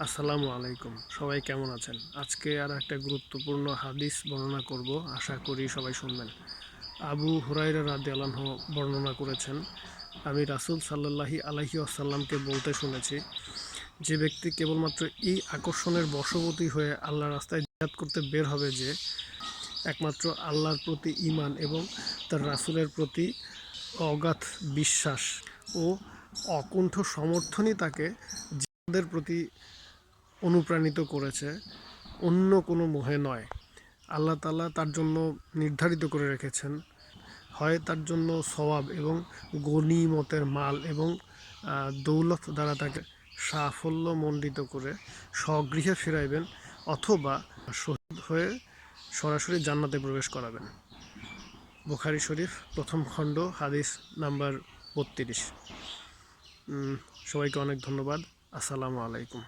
আসসালামু আলাইকুম। সবাই কেমন আছেন? আজকে আর একটা গুরুত্বপূর্ণ হাদিস বর্ণনা করব, আশা করি সবাই শুনবেন। আবু হুরাইরা রাদি আল্লাহ বর্ণনা করেছেন, আমি রাসুল সাল্লাহি আলহি আসাল্লামকে বলতে শুনেছি, যে ব্যক্তি কেবলমাত্র এই আকর্ষণের বশবতী হয়ে আল্লাহ রাস্তায় জিহাদ করতে বের হবে যে একমাত্র আল্লাহর প্রতি ইমান এবং তার রাসুলের প্রতি অগাধ বিশ্বাস ও অকুণ্ঠ সমর্থনই তাকে জিহাদের প্রতি অনুপ্রাণিত করেছে, অন্য কোনো মোহে নয়। আল্লাহ তালা তার জন্য নির্ধারিত করে রেখেছেন, হয় তার জন্য সওয়াব এবং গনিমতের মাল এবং দৌলত দ্বারা তাকে সাফল্য মণ্ডিত করে স্বগৃহে ফেরাইবেন অথবা শহীদ হয়ে সরাসরি জান্নাতে প্রবেশ করাবেন। বুখারি শরীফ, প্রথম খণ্ড, হাদিস নাম্বার বত্রিশ। সবাইকে অনেক ধন্যবাদ। আসসালামু আলাইকুম।